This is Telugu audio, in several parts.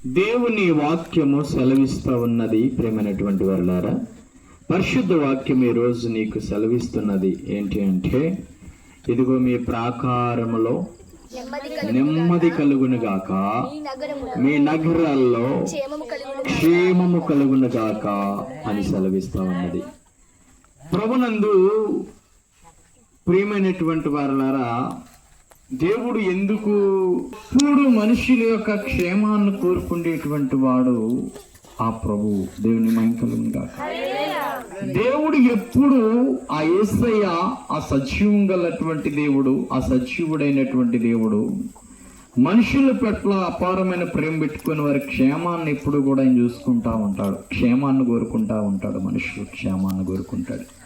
దేవుని వాక్యము సెలవిస్తూ ఉన్నది ప్రేమైనటువంటి వర్లారా. పరిశుద్ధ వాక్యం ఈ రోజు నీకు సెలవిస్తున్నది ఏంటి అంటే ఇదిగో మీ ప్రాకారములో నెమ్మది నెమ్మది కలుగును గాక మీ నగరాల్లో క్షేమము కలుగును గాక అని సెలవిస్తూ ఉన్నది. ప్రభునందు ప్రియమైనటువంటి వారులారా దేవుడు ఎందుకు ఇప్పుడు మనుషుల యొక్క క్షేమాన్ని కోరుకునేటువంటి వాడు ఆ ప్రభు దేవుని మైకలుగా దేవుడు ఎప్పుడు ఆ యేసయ్య ఆ సజీవం గలటువంటి దేవుడు ఆ సజీవుడైనటువంటి దేవుడు మనుషుల పట్ల అపారమైన ప్రేమ పెట్టుకుని వారి క్షేమాన్ని ఎప్పుడు కూడా ఆయన చూసుకుంటా ఉంటాడు. క్షేమాన్ని కోరుకుంటా ఉంటాడు. మనుషులు క్షేమాన్ని కోరుకుంటాడు.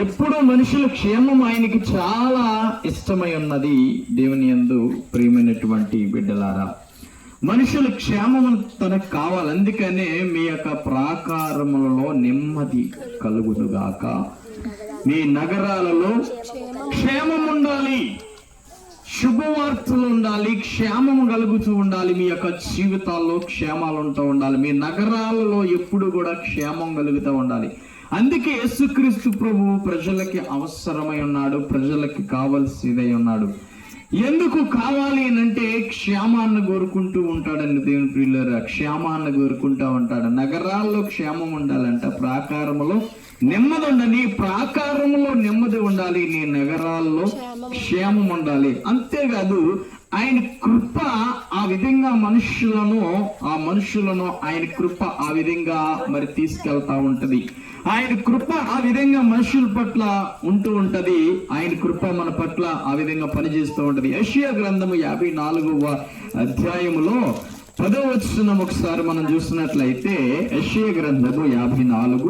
ఎప్పుడు మనుషుల క్షేమం ఆయనకి చాలా ఇష్టమై ఉన్నది దేవుని యందు ప్రియమైనటువంటి బిడ్డలారా. మనుషుల క్షేమం తనకు కావాలి. అందుకనే మీ యొక్క ప్రాకారములలో నెమ్మది కలుగుదుగాక. మీ నగరాలలో క్షేమం ఉండాలి. శుభవార్తలు ఉండాలి. క్షేమం కలుగుతూ ఉండాలి. మీ యొక్క జీవితాల్లో క్షేమాలు ఉంటూ ఉండాలి. మీ నగరాలలో ఎప్పుడు కూడా క్షేమం కలుగుతూ ఉండాలి. అందుకే యేసుక్రీస్తు ప్రభు ప్రజలకి అవసరమై ఉన్నాడు ప్రజలకి కావలసిదై ఉన్నాడు. ఎందుకు కావాలి అని అంటే క్షేమాన్ని కోరుకుంటూ ఉంటాడండి దేవుని ప్రియులరా. క్షేమాన్ని కోరుకుంటూ ఉంటాడు. నగరాల్లో క్షేమం ఉండాలంట. ప్రాకారములో నెమ్మది ఉండాలి. నీ ప్రాకారములో నెమ్మది ఉండాలి. నీ నగరాల్లో క్షేమం ఉండాలి. అంతేకాదు ఆయన కృప ఆ విధంగా మనుషులను ఆ మనుషులను ఆయన కృప ఆ విధంగా మరి తీసుకెళ్తా ఉంటది. ఆయన కృప ఆ విధంగా మనుషుల పట్ల ఉంటూ ఉంటది. ఆయన కృప మన పట్ల ఆ విధంగా పనిచేస్తూ ఉంటది. యషియా గ్రంథము యాభై నాలుగవ అధ్యాయములో పదవ వచ్చిన ఒకసారి మనం చూసినట్లయితే యషియా గ్రంథము యాభై నాలుగు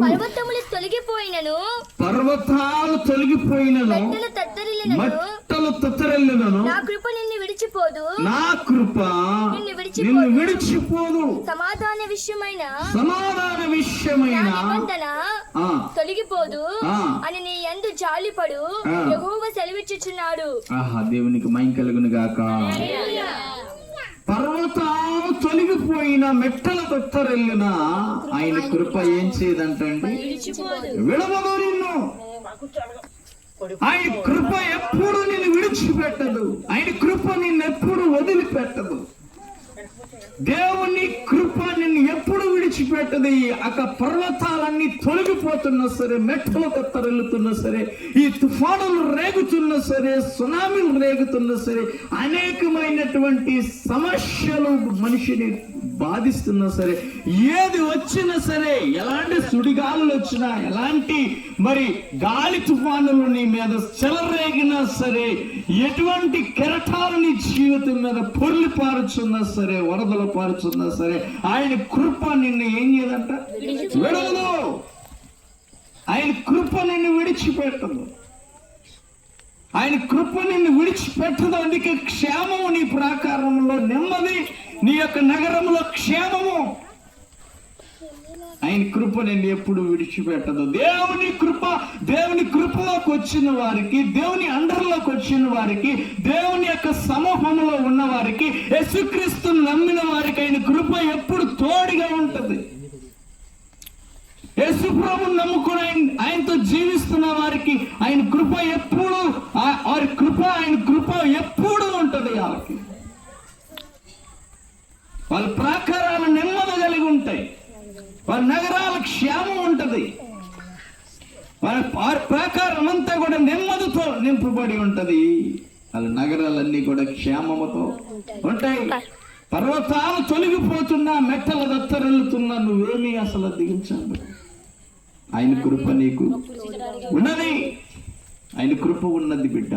తొలగిపోయినను. పర్వతాలు తొలగిపోయినను. మెట్టలు తత్తరిల్లినను. మట్టలు తొత్తరెళ్ళను నా కృప నిన్ను విడిచిపోదు. నా కృప నిన్ను విడిచిపోదు. నిన్ను విడిచిపోదు. సమాధాన విషయమైన సమాధాన విషయమైన నిబంధన తొలగిపోదు. అని నీ యందు జాలిపడు. యెహోవా సెలవిచ్చుచున్నాడు. ఆహా దేవునికి మైం కలుగును గాక. పర్వతాలు ఆయన మెట్టల తొత్తరెళ్ళిన ఆయన కృప ఏం చేయదంటండి? విడవదు ఆయన కృప ఎప్పుడు నిన్ను విడిచిపెట్టదు. ఆయన కృప నిన్ను ఎప్పుడు వదిలిపెట్టదు. దేవుని కృప నిన్ను ఎప్పుడు విడిచిపెట్టదు. అక్క పర్వతాలన్నీ తొలగిపోతున్నా సరే మెట్టలు కత్తరెళ్తున్నా సరే ఈ తుఫానులు రేగుతున్నా సరే సునామీలు రేగుతున్నా సరే అనేకమైనటువంటి సమస్యలు మనిషిని బాధిస్తున్నా సరే ఏది వచ్చినా సరే ఎలాంటి సుడిగాలులు వచ్చినా ఎలాంటి మరి గాలి తుఫానులు నీ మీద చెలరేగినా సరే ఎటువంటి కెరటాలు నీ జీవితం మీద పొర్లి పారుచున్నా సరే వరదలు పారుచున్నా సరే ఆయన కృప నిన్ను ఏం చేయదంట విడవదు. ఆయన కృప నిన్ను విడిచిపెట్టదు. ఆయన కృప నిన్ను విడిచిపెట్టదు. అందుకే క్షేమము నీ ప్రాకారంలో నెమ్మది నీ యొక్క నగరంలో క్షేమము. ఆయన కృప నేను ఎప్పుడు విడిచిపెట్టదు. దేవుని కృప దేవుని కృపలోకి వచ్చిన వారికి దేవుని అండర్లోకి వచ్చిన వారికి దేవుని యొక్క సమూహంలో ఉన్న వారికి యేసుక్రీస్తుని నమ్మిన వారికి ఆయన కృప ఎప్పుడు తోడుగా ఉంటుంది. యేసుప్రభుని నమ్ముకుని ఆయన ఆయనతో జీవిస్తున్న వారికి ఆయన కృప ఎప్పుడు వారి కృప ఆయన కృప ఎప్పుడు ఉంటుంది వాళ్ళకి. వాళ్ళ ప్రాకారాలు నెమ్మది కలిగి ఉంటాయి. వాళ్ళ నగరాల క్షేమం ఉంటది. వాళ్ళ ప్రాకారం అంతా కూడా నెమ్మదితో నింపబడి ఉంటది. వాళ్ళ నగరాలన్నీ కూడా క్షేమముతో ఉంటాయి. పర్వతాలు తొలగిపోతున్నా మెట్టల దత్తరెళ్తున్నా నువ్వేమీ అసలు దిగించాలి ఆయన కృప నీకు ఉన్నది. ఆయన కృప ఉన్నది బిడ్డ.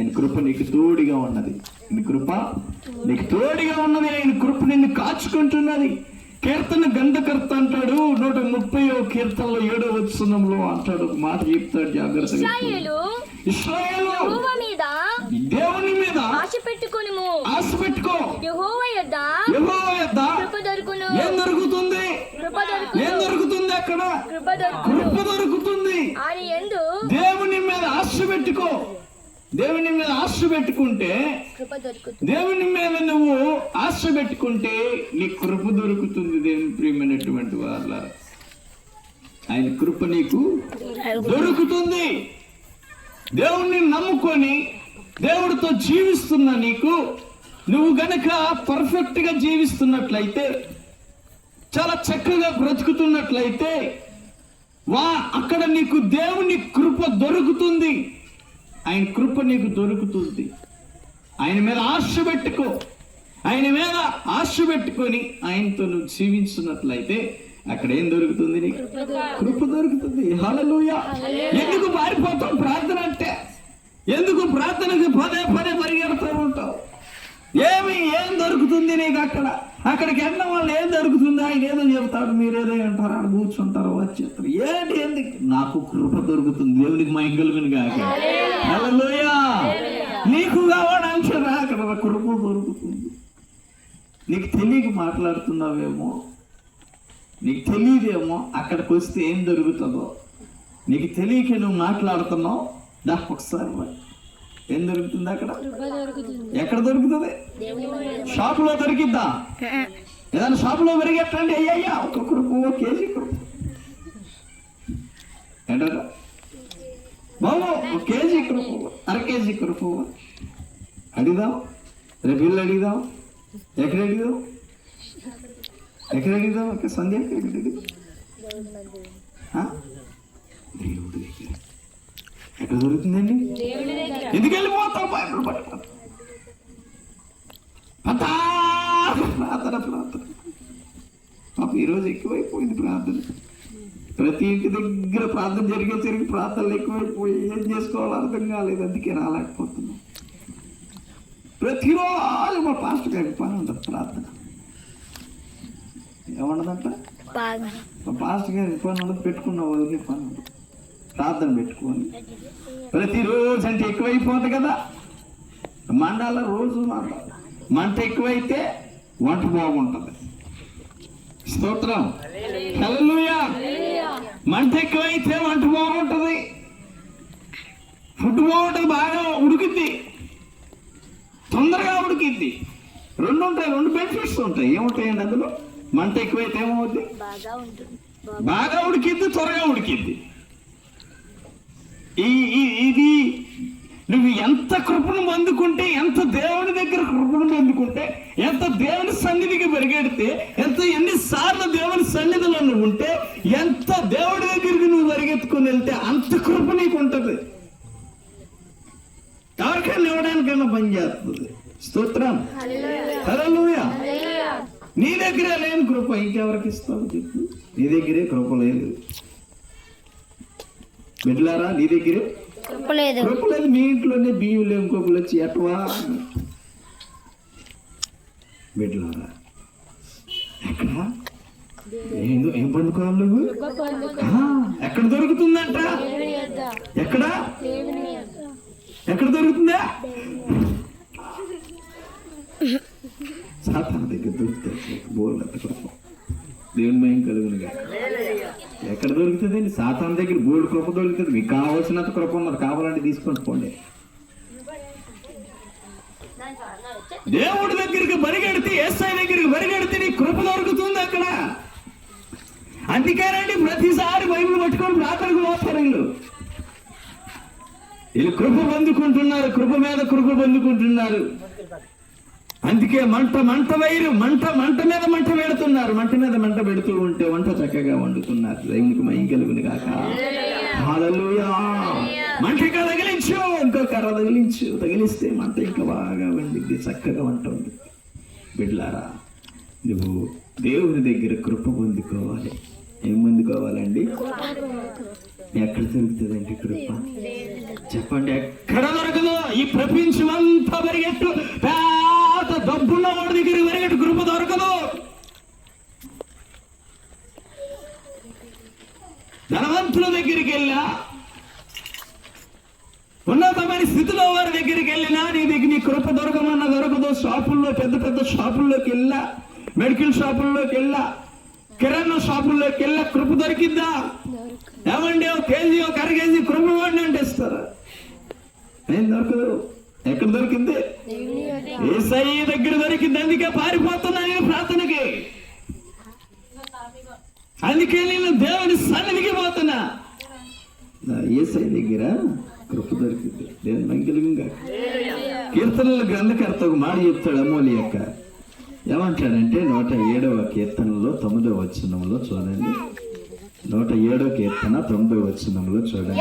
ఆయన కృప నీకు తోడిగా ఉన్నది. ఆయన కృప నీకు తోడిగా ఉన్నది. ఆయన కృప నిన్ను కాచుకుంటున్నది. కీర్తన గంధకర్త అంటాడు నూట ముప్పై కీర్తనలో ఏడో వచనంలో అంటాడు. ఒక మాట చెప్తాడు జాగ్రత్తగా దేవుని మీద ఆశ పెట్టుకొనుము. ఆశ పెట్టుకో. కృప దొరుకును. ఏం దొరుకుతుంది? ఏం దొరుకుతుంది అక్కడ? కృప దొరుకుతుంది. ఆయన ఎందు దేవుని మీద ఆశ పెట్టుకో. దేవుని మీద ఆశ పెట్టుకుంటే కృప దొరుకుతుంది. దేవుని మీద నువ్వు ఆశ పెట్టుకుంటే నీ కృప దొరుకుతుంది దేవుని ప్రియమైనటువంటి వాళ్ళ ఆయన కృప నీకు దొరుకుతుంది. దేవుణ్ణి నమ్ముకొని దేవుడితో జీవిస్తున్న నీకు నువ్వు గనక పర్ఫెక్ట్గా జీవిస్తున్నట్లయితే చాలా చక్కగా బ్రతుకుతున్నట్లయితే వా అక్కడ నీకు దేవుని కృప దొరుకుతుంది. ఆయన కృప నీకు దొరుకుతుంది. ఆయన మీద ఆశ పెట్టుకో. ఆయన మీద ఆశ పెట్టుకొని ఆయనతో నువ్వు జీవించున్నట్లయితే అక్కడ ఏం దొరుకుతుంది నీకు? కృప దొరుకుతుంది. హల్లెలూయా. ఎందుకు పారిపోతావు ప్రార్థన అంటే? ఎందుకు ప్రార్థనకి పదే పదే పరిగెడుతూ ఉంటావు ఏమి ఏం దొరుకుతుంది నీకు అక్కడ? అక్కడికి వెళ్ళిన వాళ్ళు ఏం దొరుకుతుంది ఆయన ఏదో చెప్తాడు మీరు ఏదో అంటారు ఆడ కూర్చుంటారు వచ్చేస్తారు ఏంటి ఏంటి? నాకు కృప దొరుకుతుంది దేవునికి మా ఇంకలుగుని కాక. నీకు కావడానికి రా అక్కడ కృప దొరుకుతుంది. నీకు తెలియక మాట్లాడుతున్నావేమో? నీకు తెలియదేమో? అక్కడికి వస్తే ఏం దొరుకుతుందో నీకు తెలియక నువ్వు మాట్లాడుతున్నావు? దా ఒకసారి. ఏం దొరుకుతుంది అక్కడ? ఎక్కడ దొరుకుతుంది? షాపులో దొరికిద్దా? ఏదైనా షాపులో పెరిగెట్టండి అయ్యయ్యా. ఒక కురుపు కేజీ కురుపు. ఏంటారా బాబు ఒక కేజీ కురుపు అర కేజీ కురుపు. అడిగిదాం? రేపు ఇల్లు అడిగిదాం? ఎక్కడ అడిగిదాం? ఎక్కడ అడిగిదాం? ఒక సంధ్య ఎక్కడ అడిగిదాం? ఆ? దేవుడి ఎక్కడ దొరుకుతుందండి ఎందుకు వెళ్ళిపోతావు బైబిల్ పట్టుకొని అంతా ప్రార్థన ప్రార్థన. పాప ఈరోజు ఎక్కువైపోయింది ప్రార్థన. ప్రతి ఇంటి దగ్గర ప్రార్థన జరిగేసరికి ప్రార్థనలు ఎక్కువైపోయి ఏం చేసుకోవాలో అర్థం కాలేదు అందుకే రాలేకపోతున్నాం. ప్రతిరోజు మా పాస్టర్ గారికి పని ఉంటుంది ప్రార్థన. ఏమన్నదంట మా పాస్టర్ గారికి పని ఉండదు పెట్టుకున్న వాళ్ళకి పని ప్రార్థన పెట్టుకొని. ప్రతిరోజు అంటే ఎక్కువైపోతుంది కదా. మండాల రోజు మంట. మంట ఎక్కువైతే వంట బాగుంటుంది. స్తోత్రం. హల్లెలూయా. మంట ఎక్కువైతే వంట బాగుంటుంది. ఫుడ్ బాగుంటుంది బాగా ఉడికిద్ది. తొందరగా ఉడికిద్ది. రెండు ఉంటాయి రెండు బెనిఫిట్స్ ఉంటాయి. ఏముంటాయండి అందులో? మంట ఎక్కువైతే ఏమవుద్ది? బాగా ఉడికిద్ది త్వరగా ఉడికిద్ది. ఈ ఇది నువ్వు ఎంత కృపను పొందుకుంటే ఎంత దేవుని దగ్గర కృపను పొందుకుంటే ఎంత దేవుని సన్నిధికి పరిగెడితే ఎంత ఎన్నిసార్లు దేవుని సన్నిధిలో నువ్వు ఉంటే ఎంత దేవుడి దగ్గరికి నువ్వు పరిగెత్తుకుని వెళ్తే అంత కృప నీకు ఉంటుంది. ఎవరికైనా ఇవ్వడానికైనా పని చేస్తుంది. స్తోత్రం. హల్లెలూయా. నీ దగ్గరే లేని కృప ఇంకెవరికి ఇస్తావు చెప్పు. నీ దగ్గరే కృప లేదు. బిడ్డలారా నీ దగ్గరే? మీ ఇంట్లోనే బియ్యం లేని కృపలు వచ్చి ఎట్వా? బిడ్డలారా ఎక్కడ? ఏందో ఏం పండుకోవాలి నువ్వు? ఎక్కడ దొరుకుతుందంట? ఎక్కడ? ఎక్కడ దొరుకుతుందా? సాతాన దగ్గర దొరుకుతుంది బోర్లు అంత కృప దేవుని మయం కలుగునుగా. ఎక్కడ దొరుకుతుందండి? సాతాన్ దగ్గర బోర్డు కృప దొరుకుతుంది. మీకు కావాల్సినంత కృప ఉన్నది కావాలంటే తీసుకొని పోండి. దేవుడి దగ్గరికి పరిగెడితే ఎస్ఐ దగ్గరికి పరిగెడితే నీ కృప దొరుకుతుంది అక్కడ. అందుకేనండి ప్రతిసారి బైబిల్ పట్టుకొని ప్రార్థనకు పోతారు వీళ్ళు. వీళ్ళు కృప పొందుకుంటున్నారు కృప మీద కృప పొందుకుంటున్నారు. అందుకే మంట మంట వైరు మంట మంట మీద మంట పెడుతున్నారు. మంట మీద మంట పెడుతూ ఉంటే వంట చక్కగా వండుతున్నారు. దేవునికి మయం కలుగుని కాక. మంట ఇంకా తగిలించు. ఇంకో కర్ర తగిలించు. తగిలిస్తే మంట ఇంకా బాగా వండిద్ది. చక్కగా వంట ఉంది బిడ్లారా నువ్వు దేవుని దగ్గర కృప పొందుకోవాలి. ఏం పొందుకోవాలండి? ఎక్కడ దొరుకుతుందండి కృప? చెప్పండి ఎక్కడ దొరకదు ఈ ప్రపంచం అంతా పరిగెట్టు డబ్బున్న వాడి దగ్గర పరిగెట్టు కృప దొరకదు. ధనవంతుల దగ్గరికి వెళ్ళా. ఉన్నతమైన స్థితిలో వారి దగ్గరికి వెళ్ళినా నీ దగ్గర నీ కృప దొరకమన్న దొరకదు. షాపుల్లో పెద్ద పెద్ద షాపుల్లోకి వెళ్ళా. మెడికల్ షాపుల్లోకి వెళ్ళా. కిరాణా షాపుల్లోకి వెళ్ళా. కృప దొరికిద్దా ఏమండి ఒక కేజీ ఒక అర కేజీ కృప వాడిని అంటే ఇస్తారా ఏం దొరకదు? ఎక్కడ దొరికింది? ఏసై దగ్గర దొరికింది. అందుకే పారిపోతున్నా నేను ప్రార్థనకి. అందుకే నేను దేవుని సన్నిధికి పోతున్నా. నా ఏసై దగ్గర కృప దొరికింది. దేవుని మంగళంగా. కీర్తనల గ్రంథకర్త ఒక మాట చెప్తాడు అమోలి యొక్క ఏమంటాడంటే నూట ఏడవ కీర్తనలో తొమ్మిదవ వచనంలో చూడండి. నూట ఏడవ కీర్తన తొమ్మిదవ వచనంలో చూడండి.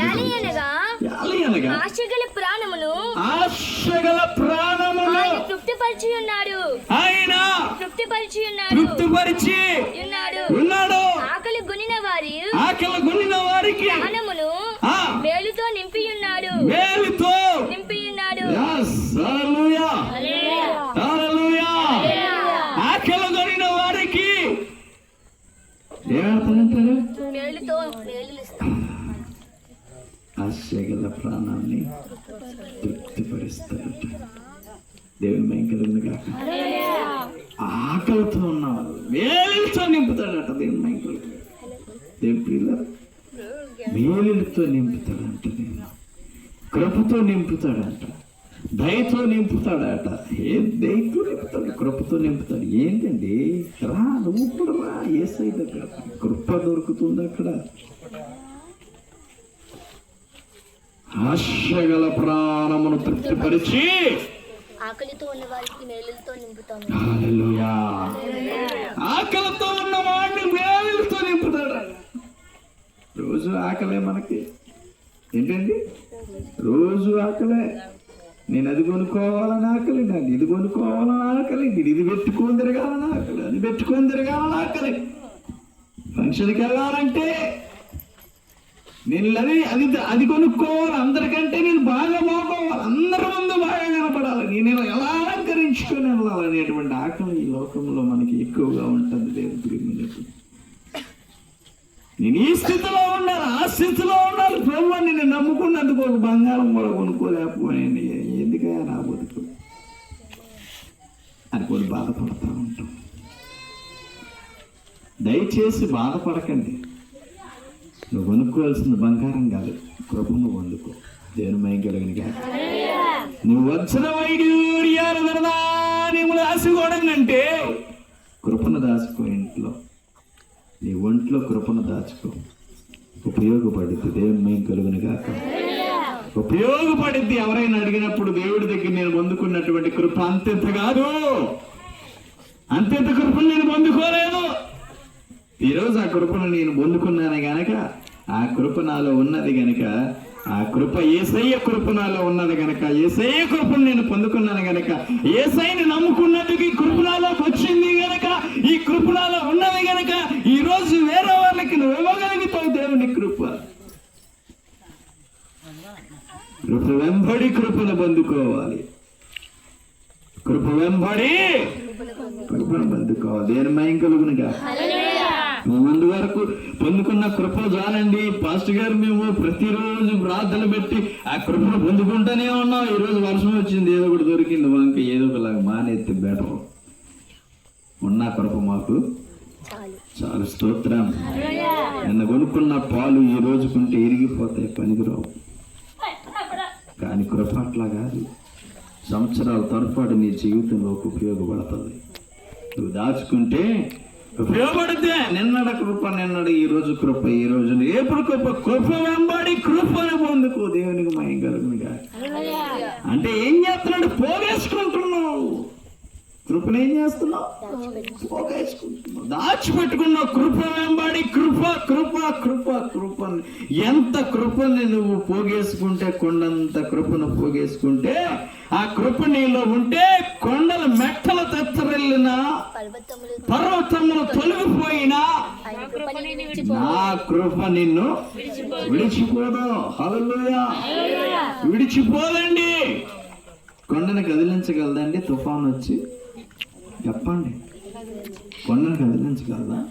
అనగా ఆశగల ప్రాణమును ఆశగల ప్రాణములు ఆయన తృప్తిపరిచి ఉన్నాడు. ఆయన తృప్తిపరిచి ఉన్నాడు. తృప్తిపరిచి ఉన్నాడు. ఉన్నాడు. ఆకలి గునిన వారి ఆకలి కొనిన వారికి ప్రాణమును మేలుతో నింపి ఉన్నాడు మేలుతో నింపి ఉన్నాడు Yes, hallelujah. Hallelujah. ఆకలి కొనిన వారికి ఏమవుతుందంటారు మేలుతో మేలు ఇస్తాడు. ఆశగల ప్రాణాన్ని తృప్తిపరుస్తాడట దేవుని మైంకలను కాక ఆకలితో ఉన్నవారు మేలుతో నింపుతాడట దేవుని మైంకలు దేవుని ప్రియుల మేలుతో నింపుతాడంట దేవుడు కృపతో నింపుతాడంట దయతో నింపుతాడట ఏ దయతో నింపుతాడు? కృపతో నింపుతాడు. ఏంటండి? రా నువ్వు కూడా రా. ఏసై దగ్గర. కృప దొరుకుతుంది అక్కడ. ఆశగల ప్రాణమును తృప్తిపరిచి ఆకలితో ఉన్న వారికి నింపుతాను. ఆకలితో ఉన్న వాడిని మేలుతో నింపుతాడు. రోజు ఆకలే మనకి. ఏంటండి? రోజు ఆకలే. నేను అది కొనుక్కోవాలని ఆకలి నేను ఇది కొనుక్కోవాలని ఆకలి నేను ఇది పెట్టుకొని తిరగాలని ఆకలి అది పెట్టుకొని తిరగాలని ఆకలి. ఫంక్షన్కి వెళ్ళాలంటే నేను అది అది అది కొనుక్కోవాలి. అందరికంటే నేను బాగా బాగోవాలి. అందరి ముందు బాగా కనపడాలి. నేను ఎలా అలంకరించుకొని వెళ్ళాలనేటువంటి ఆకలి ఈ లోకంలో మనకి ఎక్కువగా ఉంటుంది దేవుడి నేను ఈ స్థితిలో ఉండాలి ఆ స్థితిలో ఉండాలి. ప్రభు నేను నమ్ముకున్నందుకు ఒక బంగారం కూడా కొనుక్కోలేకపోయాను. ఎందుకయ్యా నా బతుకు? అనుకోని బాధపడతా ఉంటాం. దయచేసి బాధపడకండి. నువ్వు కొనుక్కోవాల్సిన బంగారం కాదు కృపను వండుకో దేవుని మయం కలిగిన కాదు నువ్వు వచ్చిన వైడ్యూర్యాలు నీవు కృపను దాచుకో ఇంట్లో. నీ ఒంట్లో కృపను దాచుకో. ఉపయోగపడుతుంది దేవుని మయం కలుగును కాక ఉపయోగపడింది ఎవరైనా అడిగినప్పుడు దేవుడి దగ్గర నేను పొందుకున్నటువంటి కృప అంతెంత కాదు. అంతెంత కృపను నేను పొందుకోలేదు. ఈరోజు ఆ కృపను నేను పొందుకున్నాను గనక ఆ కృప నాలో ఉన్నది గనక ఆ కృప ఏసయ్య కృప నాలో ఉన్నది గనక ఏసయ్య కృపను నేను పొందుకున్నాను గనక ఏసైని నమ్ముకున్నందుకు ఈ కృప నాలోకి వచ్చింది గనక ఈ కృప నాలో ఉన్నది గనక ఈ రోజు వేరే వాళ్ళకి నువ్వు ఇవ్వగలుగుతావు దేవుని కృప. కృప వెంబడి కృపను పొందుకోవాలి. కృప వెంబడి కృపను పొందుకోవాలి. దేని మయం కలుగునుగా? ముందు వరకు పొందుకున్న కృప చాలండి. పాస్టర్ గారు మేము ప్రతిరోజు ప్రార్థన పెట్టి ఆ కృపను పొందుకుంటూనే ఉన్నాం. ఈ రోజు వర్షం వచ్చింది. ఏదో ఒకటి దొరికింది వంక ఏదో ఒకలాగా మానేస్తే బెటర్. ఉన్న కృప మాకు చాలు. చాలా. స్తోత్రం. నిన్న కొనుక్కున్న పాలు ఈ రోజుకుంటే ఇరిగిపోతాయి పనికిరావు. కానీ కృప అట్లా కాదు సంవత్సరాల తరపాటు నీ జీవితంలోకి ఉపయోగపడుతుంది. నువ్వు దాచుకుంటే ఉపయోగపడితే నిన్నడ కృప నిన్నడు ఈ రోజు కృప ఈ రోజు ఎప్పుడు కృప కృప వెంబడి కృపను పొందుకో దేవునికి మయం కలుగునిగా అంటే ఏం చేస్తున్నాడు? పోగేసుకుంటున్నావు. కృపను ఏం చేస్తున్నావు? పోగేసుకుంటున్నావు. దాచిపెట్టుకున్న కృప వెంబడి కృప కృప కృప కృప ఎంత కృపని నువ్వు పోగేసుకుంటే కొండంత కృపను పోగేసుకుంటే ఆ కృప నీలో ఉంటే కొండల మెట్టలు తెత్తరెళ్ళినా పర్వతములు తొలగిపోయినా నా కృప నిన్ను విడిచిపోదు. హల్లెలూయా. విడిచిపోదండి. కొండను కదిలించగలదండి. తుఫాన్ వచ్చి చెప్పండి. కొండను కదిలించగలదా?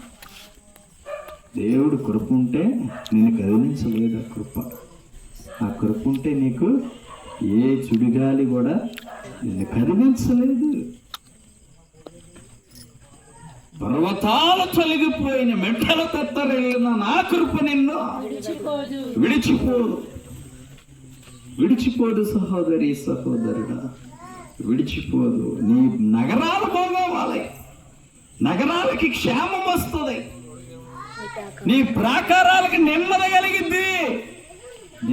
దేవుడు కృప ఉంటే నేను కదిలించలేదు ఆ కృప? ఆ కృప ఉంటే నీకు ఏ చుడిగాలి కూడా నిన్ను కదిలించలేదు. పర్వతాలు తొలగిపోయిన మెట్టల తత్తరెళ్ళిన నా కృప నిన్ను విడిచిపోదు. విడిచిపోదు సహోదరి సహోదరుడా. విడిచిపోదు. నీ నగరాలు బాగోవాలి నగరాలకి క్షేమం వస్తుంది. నీ ప్రాకారాలకి నెమ్మది కలిగింది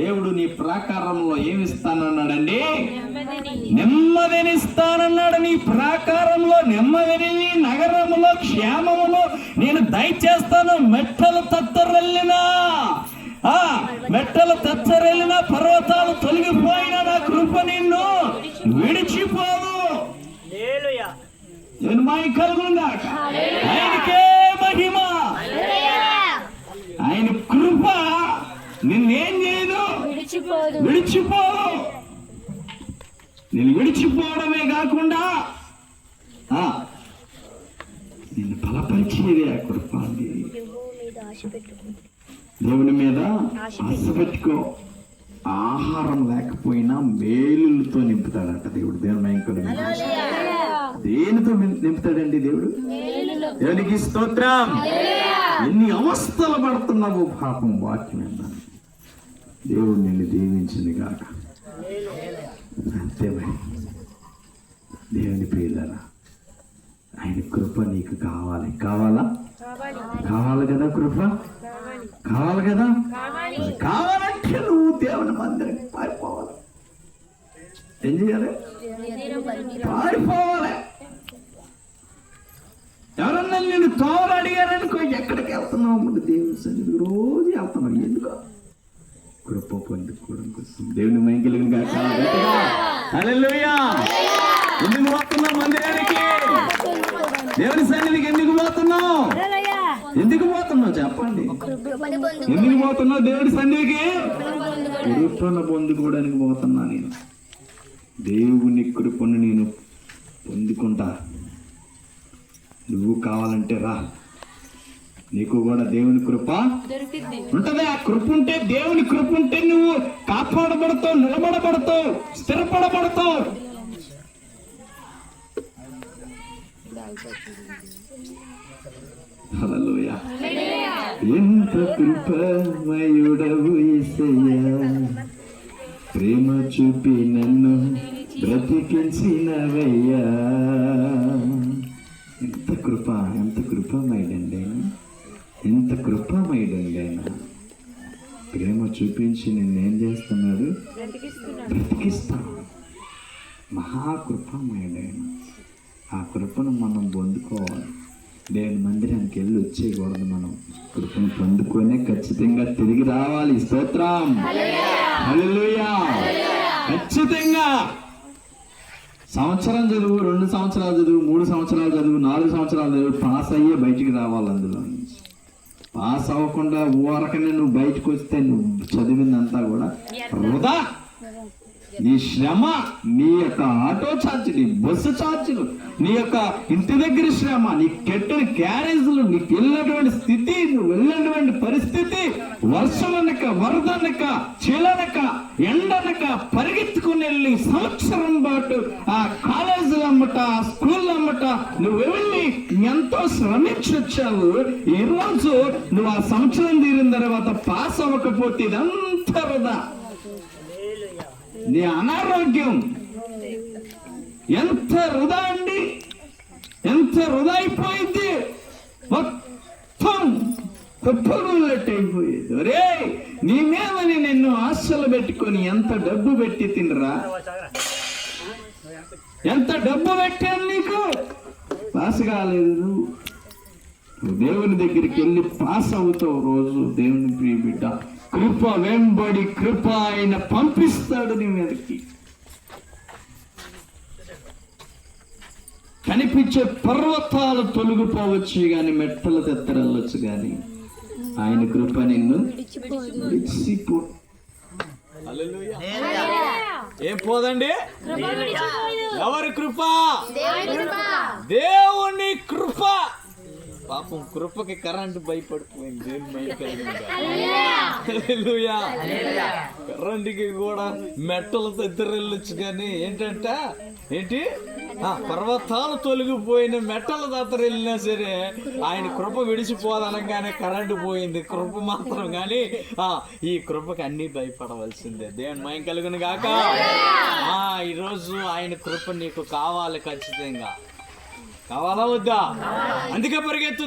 దేవుడు నీ ప్రాకారంలో ఏమిస్తానన్నాడండి? నెమ్మదినిస్తానన్నాడు. నీ ప్రాకారంలో నెమ్మదిని నీ నగరములో క్షేమములో నేను దయచేస్తాను. మెట్టలు తత్తరెళ్ళినా ఆ మెట్టలు తత్తరెళ్ళిన పర్వతాలు తొలగిపోయిన నా కృప నిన్ను. విడిచిపోదు. నేను మహిమ కలుగుందాక ఆయనకే మహిమ. ఆయన కృప నిన్నేం చేయదు. విడిచిపోదు. నేను విడిచిపోవడమే కాకుండా ఆ, నిన్ను బలపరిచేది ఆ కృప దేవుని మీద ఆశ పెట్టుకో. ఆహారం లేకపోయినా మేలులతో నింపుతాడంట దేవుడు. దేవుని మయంకులు దేనితో నింపుతాడండి దేవుడు? దేవునికి స్తోత్రం. ఎన్ని అవస్థలు పడుతున్నావు పాపం వాక్యం విన్నాను. దేవుడు నిన్ను దీవించింది కాక అంతే దేవుని ప్రియులరా ఆయన కృప నీకు కావాలి. కావాలా? కావాలి. కదా కృప? కావాలి. కదా? నువ్వు దేవుని మందిరం పారిపోవాలి. ఏం చేయాలి? పారిపోవాలి. ఎవరన్నా నేను తోలు అడిగారనుకో ఎక్కడికి వెళ్తున్నావు? ముందు దేవుని సన్నిధి రోజు వెళ్తున్నావు. ఎందుకో? కృప పొందుకోవడం కోసం. దేవుని మైకిలిని కాక ఎందుకు పోతున్నావు మందిరానికి? దేవుని సన్నిధికి ఎందుకు పోతున్నావు? ఎందుకు పోతున్నావు చెప్పండి? ఎందుకు పోతున్నావు దేవుడి సన్నిధికి? కృపను పొందుకోవడానికి పోతున్నా నేను. దేవుని కృపను నేను పొందుకుంటా. నువ్వు కావాలంటే రా. నీకు కూడా దేవుని కృప ఉంటది. ఆ కృప ఉంటే దేవుని కృప ఉంటే నువ్వు కాపాడబడతావు నిలబడబడతావు స్థిరపడబడతావు. హల్లెలూయా ఎంత కృపమయుడవు ప్రేమ చూపి నన్ను బ్రతికించినవయ్యా. ఎంత కృప ఎంత కృపమయుడండి ఆయన. ఎంత కృపమయుడండి ఆయన. ప్రేమ చూపించి నిన్నేం చేస్తున్నాడు? బ్రతికిస్తాడు. మహాకృపమయుడు ఆయన. ఆ కృపను మనం పొందుకోవాలి. దేవుని మందిరానికి వెళ్ళి వచ్చేయకూడదు మనం. కృపను పొందుకొనే ఖచ్చితంగా తిరిగి రావాలి. స్తోత్రం. ఖచ్చితంగా. సంవత్సరం చదువు రెండు సంవత్సరాలు చదువు మూడు సంవత్సరాలు చదువు నాలుగు సంవత్సరాలు చదువు పాస్ అయ్యే బయటికి రావాలి అందులో నుంచి. పాస్ అవ్వకుండా ఊరకనే నువ్వు బయటకు వస్తే నువ్వు చదివిందంతా కూడా వృధా. నీ శ్రమ నీ యొక్క ఆటో ఛార్జ్ నీ బస్సు ఛార్జీలు నీ యొక్క ఇంటి దగ్గర శ్రమ నీ కెట్టిన క్యారేజీలు నీకు వెళ్ళినటువంటి స్థితి నువ్వు వెళ్ళినటువంటి పరిస్థితి వర్షం అనక వరద ఎండనక పరిగెత్తుకుని వెళ్ళి సంవత్సరం పాటు ఆ కాలేజీలు అమ్మట ఆ స్కూల్ అమ్మట నువ్వు వెళ్ళి ఎంతో శ్రమించి వచ్చావు. రోజు నువ్వు ఆ సంవత్సరం తీరిన తర్వాత పాస్ అవ్వకపోతే ఇదంతా వృధా. నీ అనారోగ్యం. ఎంత వృధా అండి? ఎంత వృధా అయిపోయింది? మొత్తం కుప్పగుల్లట్టు అయిపోయేది ఒరే నీ మీద నిన్ను ఆశలు పెట్టుకొని ఎంత డబ్బు పెట్టి తినరా? ఎంత డబ్బు పెట్టాను నీకు? పాస్ కాలేదు. దేవుని దగ్గరికి వెళ్ళి పాస్ అవుతావు రోజు దేవుని ప్రియ బిడ్డ. కృప వెంబడి కృప ఆయన పంపిస్తాడు నీ మీదకి. కనిపించే పర్వతాలు తొలగిపోవచ్చు గాని మెట్టలు తెత్తరల్లొచ్చు గాని ఆయన కృప నిన్ను విడిచిపో ఏం పోదండి? ఎవరి కృప. దేవుని కృప. పాపం కృపకి కరెంట్ భయపడిపోయింది. కరెంట్కి కూడా మెట్టలతో ఇద్దరు వెళ్ళొచ్చు కానీ ఏంటంట ఏంటి? పర్వతాలు తొలగిపోయిన మెట్టల దాతరు వెళ్ళినా సరే ఆయన కృప విడిచిపోదనగానే కరెంటు పోయింది. కృప మాత్రం కానీ ఆ, ఈ కృపకి అన్ని భయపడవలసిందే. దేవుని మయం కలుగును గాక. ఆ, ఈరోజు ఆయన కృప నీకు కావాలి ఖచ్చితంగా. కావాలా వద్దా? అందుకే పరిగెత్తు